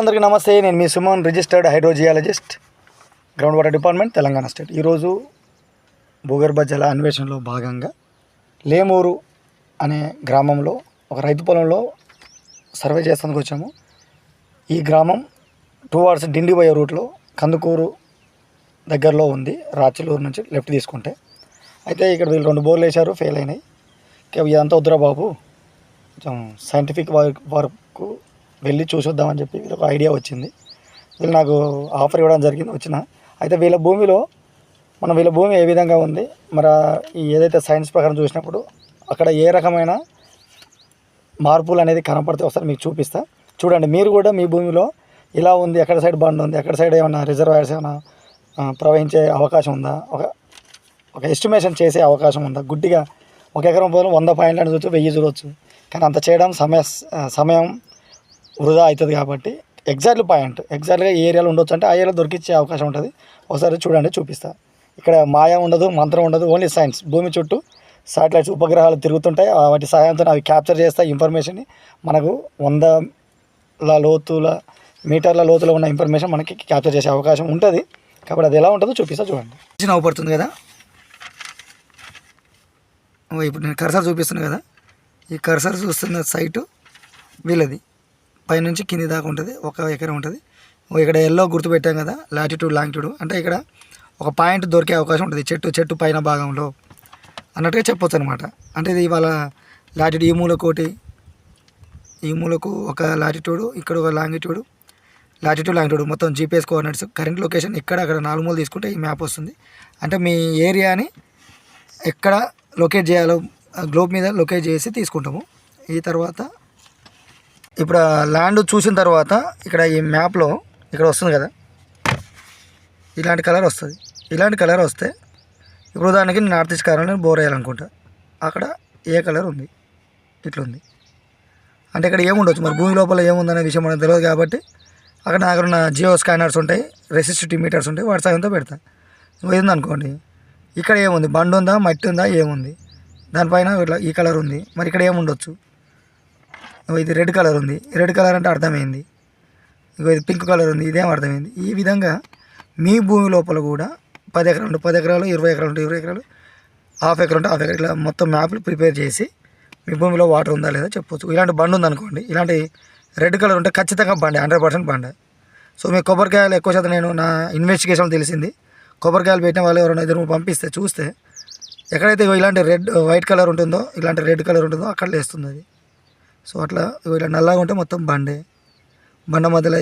అందరికీ నమస్తే. నేను మీ Suman registered hydrogeologist ground water department Telangana state. ఈరోజు భూగర్భ జల అన్వేషణలో భాగంగా లేమూరు అనే గ్రామంలో ఒక రైతు పొలంలో సర్వే చేస్తానికి వచ్చాము. ఈ గ్రామం టూ అవర్స్ డిండిపోయే రూట్లో కందుకూరు దగ్గరలో ఉంది రాచలూరు నుంచి లెఫ్ట్ తీసుకుంటే. అయితే ఇక్కడ వీళ్ళు రెండు బోర్లు వేశారు ఫెయిల్ అయినాయి. ఇక ఇదంతా వద్దురా బాబు. కొంచెం సైంటిఫిక్ వర్క్ వర్క్ వెళ్ళి చూసొద్దామని చెప్పి వీళ్ళకి ఒక ఐడియా వచ్చింది. వీళ్ళు నాకు ఆఫర్ ఇవ్వడం జరిగింది వచ్చిన. అయితే వీళ్ళ భూమిలో మన వీళ్ళ భూమి ఏ విధంగా ఉంది? మరి ఏదైతే సైన్స్ ప్రకారం చూసినప్పుడు అక్కడ ఏ రకమైన మార్పులు అనేది కనపడితే ఒకసారి మీకు చూపిస్తా. చూడండి మీరు కూడా మీ భూమిలో ఇలా ఉంది ఎక్కడ సైడ్ బండ్ ఉంది ఎక్కడ సైడ్ ఏమైనా రిజర్వాయర్స్ ఏమైనా ప్రవహించే అవకాశం ఉందా? ఒక ఒక ఎస్టిమేషన్ చేసే అవకాశం ఉందా? గుడ్డిగా ఒక ఎకరం పోలం వంద పాయింట్లను చూసి వెయ్యి చూడవచ్చు కానీ అంత చేయడం సమయ సమయం వృధా అవుతుంది కాబట్టి ఎగ్జాక్ట్లీ పాయింట్ ఎగ్జాక్ట్గా ఏ ఏరియాలో ఉండొచ్చు అంటే ఆ ఏరియాలో దొరికిచ్చే అవకాశం ఉంటుంది. ఒకసారి చూడండి చూపిస్తా. ఇక్కడ మాయా ఉండదు మంత్రం ఉండదు ఓన్లీ సైన్స్ భూమి చుట్టూ శాటిలైట్స్ ఉపగ్రహాలు తిరుగుతుంటాయి. వాటి సహాయంతో అవి క్యాప్చర్ చేస్తాయి ఇన్ఫర్మేషన్ని మనకు వందల లోతుల మీటర్ల లోతులో ఉన్న ఇన్ఫర్మేషన్ మనకి క్యాప్చర్ చేసే అవకాశం ఉంటుంది. కాబట్టి అది ఎలా ఉంటుందో చూపిస్తా చూడండి. నవ్వుపడుతుంది కదా? ఇప్పుడు నేను కర్సర్ చూపిస్తున్నాను కదా? ఈ కర్సర్ చూస్తున్న సైటు వీళ్ళది. పైనుంచి కింది దాకా ఉంటుంది ఒక ఎకరం ఉంటుంది. ఇక్కడ ఎల్లో గుర్తు పెట్టాం కదా లాటిట్యూడ్ లాంగిట్యూడ్ అంటే ఇక్కడ ఒక పాయింట్ దొరికే అవకాశం ఉంటుంది చెట్టు చెట్టు పైన భాగంలో. అన్నట్టుగా చెప్పొచ్చు అనమాట అంటే ఇది ఇవాళ లాటిట్యూడ్ ఈ మూలకోటి ఈ మూలకు ఒక లాటిట్యూడ్ ఇక్కడ ఒక లాంగిట్యూడ్ లాటిట్యూడ్ లాంగిట్యూడ్ మొత్తం జీపీఎస్ కోఆర్డినేట్స్ కరెంట్ లొకేషన్ ఇక్కడ అక్కడ నాలుగు మూలు తీసుకుంటే ఈ మ్యాప్ వస్తుంది. అంటే మీ ఏరియాని ఎక్కడ లొకేట్ చేయాలో గ్లోబ్ మీద లొకేట్ చేసి తీసుకుంటాము. ఈ తర్వాత ఇప్పుడు ల్యాండ్ చూసిన తర్వాత ఇక్కడ ఈ మ్యాప్లో ఇక్కడ వస్తుంది కదా? ఇలాంటి కలర్ వస్తుంది. ఇలాంటి కలర్ వస్తే ఇప్పుడు దానికి నేను నార్త్ ఈస్ట్ కార్నర్ బోర్ వేయాలనుకుంటా అక్కడ ఏ కలర్ ఉంది? ఇట్లుంది. అంటే ఇక్కడ ఏముండొచ్చు? మరి భూమి లోపల ఏముందనే విషయం మనకు తెలియదు కాబట్టి అక్కడ నా దగ్గర ఉన్న జియో స్కానర్స్ ఉంటాయి రెసిస్టివ్ మీటర్స్ ఉంటాయి వాటి సాయంతో పెడతా. ఏంది అనుకోండి ఇక్కడ ఏముంది? బండి ఉందా? మట్టి ఉందా? ఏముంది? దానిపైన ఇట్లా ఈ కలర్ ఉంది. మరి ఇక్కడ ఏముండొచ్చు? ఇది రెడ్ కలర్ ఉంది. రెడ్ కలర్ అంటే అర్థమైంది. ఇగో ఇది పింక్ కలర్ ఉంది. ఇదేం అర్థమైంది? ఈ విధంగా మీ భూమి లోపల కూడా పది ఎకరాలు ఉంటే పది ఎకరాలు ఇరవై ఎకరాలు ఉంటే ఇరవై ఎకరాలు హాఫ్ ఎకర్ ఉంటే హాఫ్ ఎకర్ ఇట్లా మొత్తం మ్యాప్లు ప్రిపేర్ చేసి మీ భూమిలో వాటర్ ఉందా లేదా చెప్పొచ్చు. ఇలాంటి బండి ఉందనుకోండి. ఇలాంటి రెడ్ కలర్ ఉంటే ఖచ్చితంగా బండి హండ్రెడ్ పర్సెంట్ బండి. సో మీ కొబ్బరికాయలు ఎక్కువ శాతం నేను నా ఇన్వెస్టిగేషన్ తెలిసింది. కొబ్బరికాయలు పెట్టిన వాళ్ళు ఎవరైనా ఇద్దరు పంపిస్తే చూస్తే ఎక్కడైతే ఇలాంటి రెడ్ వైట్ కలర్ ఉంటుందో ఇలాంటి రెడ్ కలర్ ఉంటుందో అక్కడ లేస్తుంది అది సో అట్లా ఇలా నల్లగా ఉంటే మొత్తం బండే. బండ మధ్యలో